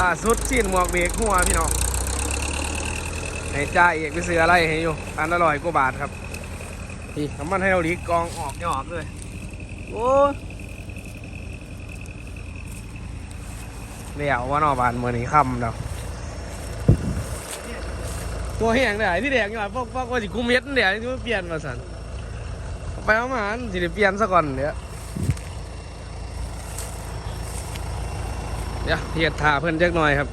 ล่าสุดชิ้นหมวกเบรกหัวพี่น้องให้จ่าเอกไปซื้ออะไรให้อยู่อันละร้อยกว่าบาทครับนี่น้ำมันให้เราลีกกองออกยออกเลยโอ้เดี๋ยวว่านอบานเมื่อนี้ค่ำแล้วตัวแห้งเลยที่แดงอยู่อะพวกพวกว่าสิกุมเม็ดนั่นเดี๋ยวที่เปลี่ยนมาสันไปเอามาอันสิได้เปลี่ยนซะก่อนเดี๋ยว เดี๋ยวเทียดถาเพิ่อนจักหน่อยครับ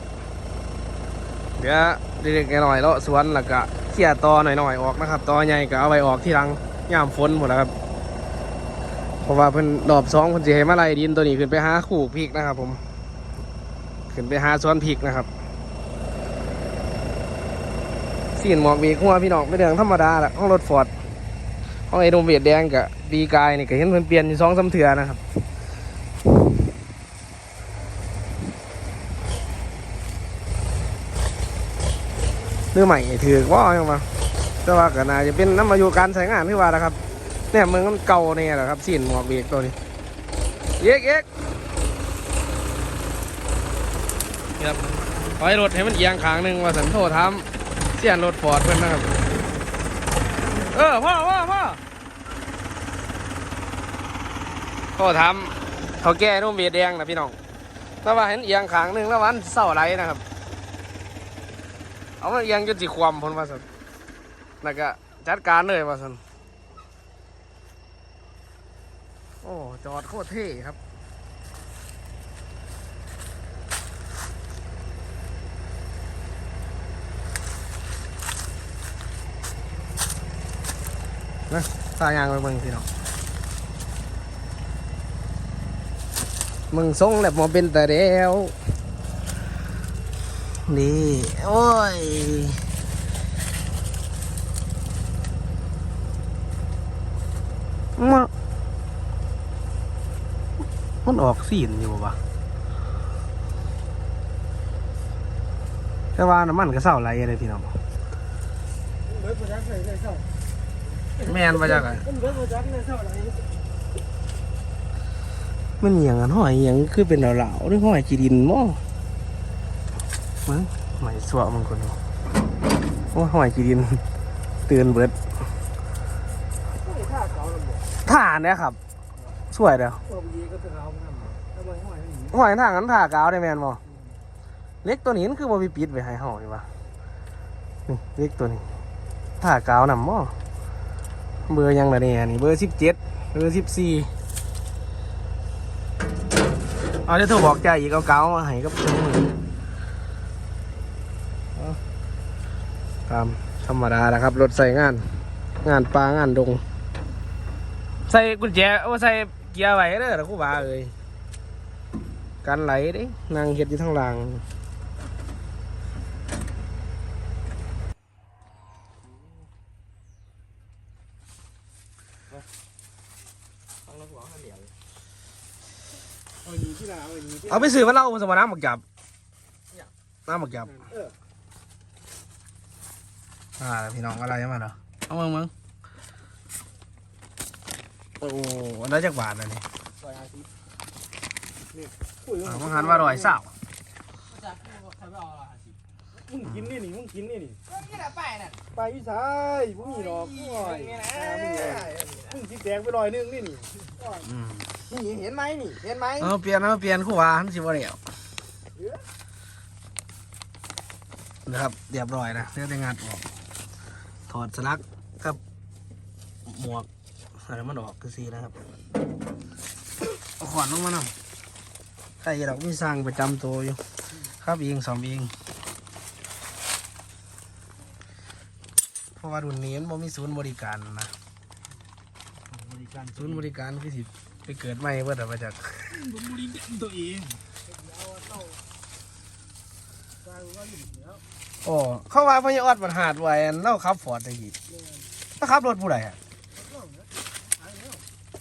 เดี๋ยวเด็กๆหน่อยแล้วสวนแล้วก็เขี่ยตอหน่อยๆออกนะครับตอใหญ่ก็เอาไว้ออกที่หลังย่ามฝนหมดแล้วครับเพราะว่าเพิ่นรอบสองเพิ่นสิให้มาไล่ดินตัวนี้ขึ้นไปหาขู่พริกนะครับ ผม ขึ้นไปหาสวนพริกนะครับสีนหมอกมีขั้วพี่น้องไม่เรื่องธรรมดาละห้องรถฟอร์ดห้องไอ้ดมเวียดแดงกับปีกายนี่ก็เห็นเพิ่นเปลี่ยนอยู่สองสาเถื่อนะครับ รือใหม่ถือว่ายังมาแต่ว่าก็น่าจะเป็นน้ำมาอยู่การใช้งานที่ว่านะครับเนี่ยมึงมันเก่าเนี่ยแหละครับสีนหมวกเบรกตัวนี้เย็กเย็กครับขอให้รถให้มันเอียงขางหนึ่งว่าสันโทษทำเสียนรถฟอร์ดเพื่อนนะครับ เออพ่อพ่อพ่อโทษทำเขาแก้นุ่มเบียดแดงนะพี่น้องแต่ว่าเห็นเอียงขางหนึ่งแล้ววันเศร้าไรนะครับ เอามันเอียังจนสิความพ้นมาสันแล้วก็จัดการเลยมาสันโอ้ จอดโคตรเท่ครับนะตายางไปเบิ่งพี่น้องมึงทรงแบบมาเป็นแต่เดียว นี่ โอ้ย มามันออกสีนอยู่ปะแต่ว่าน้ำมันก็เศร้าไรอะไรพี่น้องแม่นมาจากไหนมันเบิดประจักษ์เลยเศร้าอย่างอันห้อยอหย่างคือเป็นเหล่าๆหรือห้อยจีดินมั้ง มึงไม่สวะมันคนโอ้หอยจีดินเตือนเบิดไม่ท่าเนี่ยครับ สวยเด้อหอยหอยท่างั้นท่ากาวได้แมนบ่เล็กตัวนี้นคือบ่มีปิดไว้ให้ห้อยว่ะนี่เล็กตัวนี้ท่ากาวนำบ่เบอร์ยังละเนี่ยนี่เบอร์สิบเจ็ดเบอร์สิบสี่เอาเดี๋ยวโทรบอกใจอีกเอาเกาวมาให้กับตัวมือเอา ตามธรรมดาแหละครับ รถใส่งาน งานปลางานดง ใส่กุญแจโอ้ใส่เกียร์ไว้เด้อนะครูบาเอ้ยการไหลเด้นั่งเฮ็ดอยู่ทั้งหลังเอาไหนเอาหนีที่เอาไปซื้อมาเล่าสมน้ำหมักจับน้ำหมักจับ อออ่าพี่น้องอะไรมาเนาะเอามึงมึงโอ้อันนั้นจากบาทเลยนี่ซอยอาทิตย์นี่คุยอ่ามังหันว่าร้อยเศร้ามึงกินนี่นี่มึงกินนี่นี่นี่แหละไปน่ะไปวิสัยมึงมีดอกห้อยมึงมึงคิดแดงไปลอยนึงนี่นี่อืมนี่เห็นไหมนี่เห็นไหมเอาเปลี่ยนเอาเปลี่ยนคู่ว่าหันสิบ่เดียวนะครับเรียบร้อยนะเสื้อแต่งงานออกถ อดสลักกับหมวกอะไรมันออกคือสีนะครับเอาขวานลงมาหนำใครดอกมีสร้างประจำตัวอยู่ ครับเองสองเองเพราะว่ารุ่นนี้มันมีศูนย์บริการนะบริการศูนย์บริการคือสิไปเกิดใหม่เพื่อแต่มาจากบริการตัวเองสร้างก็อยู่แล้ว โอ้เข้ามาพญาออดมันหาดไว้อันเล่าขับฟอร์ดได้อีกแล้วขับรถผู้ใดอะ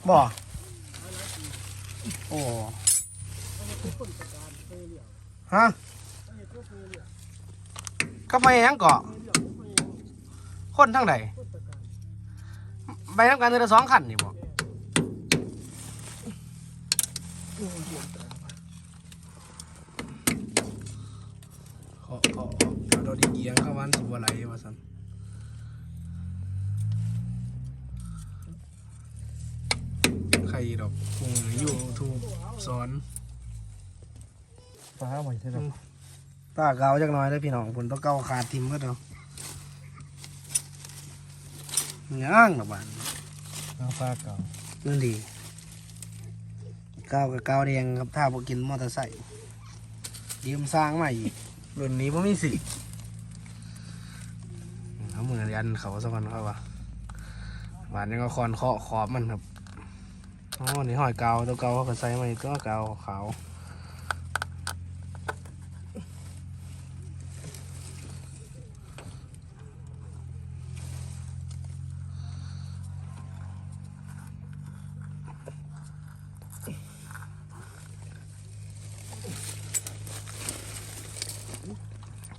บ่โอ้ฮะก็ไปยังเกาะคนทั้งไหนไปทำการเดือนสองคันนี่บ่ขอ ขอขอเอาดอกดิเกียงเข้าวันสุบอะไรวะสันใครดอกคงอยู่ทูบสอนฟ้าใหม่ใช่ไหมตาเกาจักหน่อยได้อพี่น้องผลต้องเกาขาดทิมก็เนาะย่างละบานน้ำฟ้าเก่านั่นดีเกากับเกาแดงครับถ้าพอกินมอเตอร์ไซค์ยืมสร้างมาอีก รุ่นนี้ผมมีสิเขามือยันเขาสะกวันเขาวะหวานยังก็คอนเคาะขอบมันครับอ๋อนี่หอยเกาตัวเกาเขาก็ใส่มาอีกตัวเกาขาว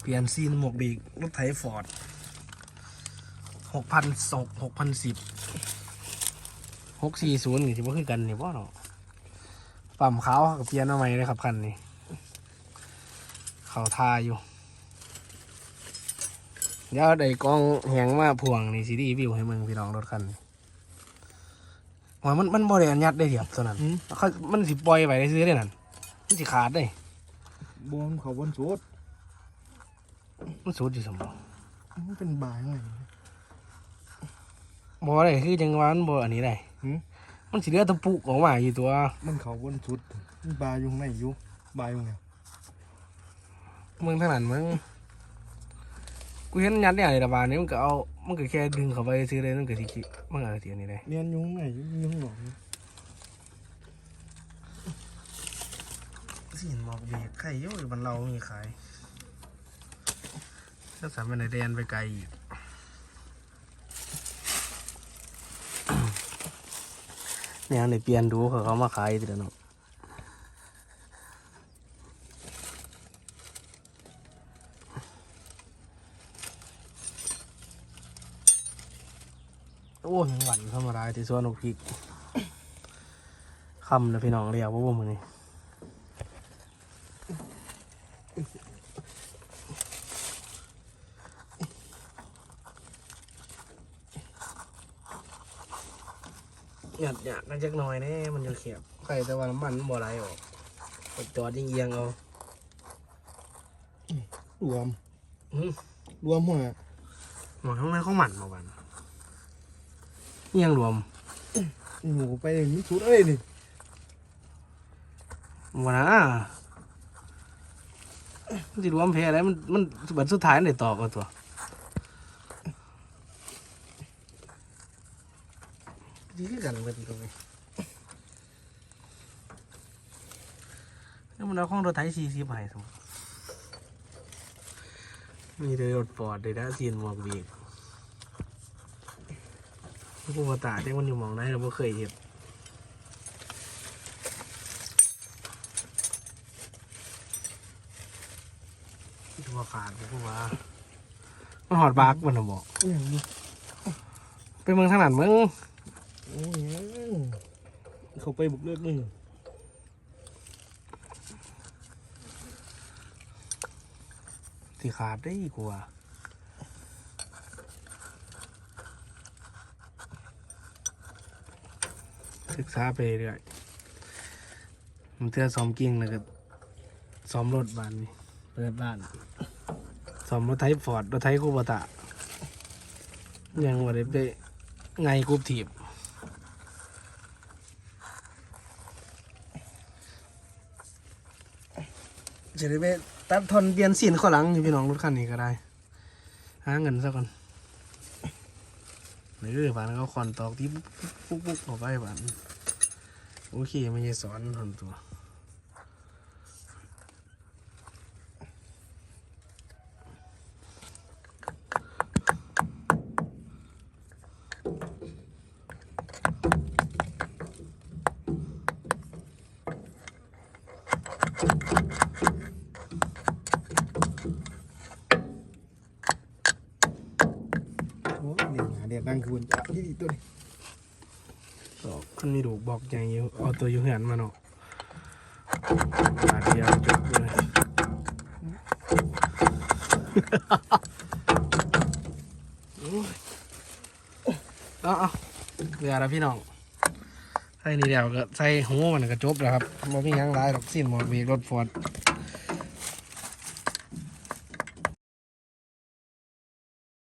ปลี่ยนซีนหมวกบีกรถไถฟอร์ดหกพันสองหกพันสิบหกสี่ศูนย์นี่ที่ว่าคือกันนี่ว่าเนาะปั๊มขาวกับเปลี่ยนเอาใหม่เลยครับคันนี้ เขาทาอยู่ เดี๋ยวได้กล้องแหงมาพ่วงนี่ซีดีวิวให้มึงพี่น้องรถคันนี้ว่ามันมันบริเวณยัดได้เดียบตัวนั้นเขามันสิปล่อยไปได้ซื้อได้นั่นมันสิขาดได้บนเขาบนสุด มันสูดอยู่สมองมันเป็นบายไงบ่ได้คือจังหวะมันบ่อันนี้ได้หืมมันสิเหลือแตะปุกออกมาอยู่ตัว มันเขาบนสุดมันบายอยู่ข้างในอยู่บายอยู่ไงมึงทางนั้นมึงกูเห็นยัดเนี่ยในระบาดนี้มันก็เอา มันก็แค่ดึงเข้าไปซื้อเลยมันก็สิคิมันก็สิอันนี้ได้เนียนอยู่ข้างในอยู่อยู่ข้างนอกอยู่สิเห็นหมอกเบรกไข่อยู่อยู่บ้านเรามีขาย ถ้าสามเป็นในแดนไปไกลอีกเนี่ยในเปลี่ยนดูเขาเขามาขายทีเดียวเนาะโอ้ยหวันธรรมดาที่สวนนกพิกคำนะพี่น้องเรียกว่าบ่มือนี่ หยาดหยาดนั่นจักหน่อยเนี่ยมันจะเขียบใครแต่ว่าน้ำมันมันบ่ไหลออกไปจอดยิงเอียงๆเอารวมอืมรวมหัวหมอทั้งนั้นเขาหมันมาวันเอียงรวมหนูไปอย่างนี้สุดอะไรนี่วันนะมันสิรวมเพลอะไรมันมันบัดสุดท้ายมันได้ตอบเอาตัว ดีคือกันเบิดตรงนี้แล้วมันเอาของรถไถสี่สิบให้สมมุติมีเดยรถปอดเดยด้าซีนหมวกบีกผู้ว่าตาที่มันอยู่หมองไหนเราไม่เคยเห็นตัวขาดพวกว่ามันหอดบากมันน่ะบอกอย่างนี้ไปเมืองทางนั้นเมืองโอ้ยเขาไปบุกเลือกนี่สิขาดได้กว่าศึกษาไปเรื่อยมันเทื่อซ้อมกิ้งแล้วก็ซ้อมรถบ้านนี่เปิดบ้านซ้อมรถไถฟอร์ดรถไถคูบตะ ยังว่าได้ไปไงกรุบถีบ จะได้ไปตัดทอนเปลี่ยนสีนข้อหลังอยู่พี่น้องรถคันนี้ก็ได้ หาเงินซะก่อนหรือผ่านเขาคอนตอกที่ปุ๊บปุ๊บปุ๊บออกไปผ่านโอเคไม่ใช่สอนทนตัว โอ้ยเดี๋ยวหาเดี๋ยว นั่งคืนจะยี่ดีตัวนี้ตอกมันมีดูบอกอย่างอยู่เอาตัวอยู่เหือนมาเนาะบาเดียวจบเลยเอาเอาเหลือแล้วพี่น้องใส่นี่เดียวก็ใส่หูมันก็จบแล้วครับบ่มีหยังหลายดอกสิ้นหมดเบรกรถฟอร์ด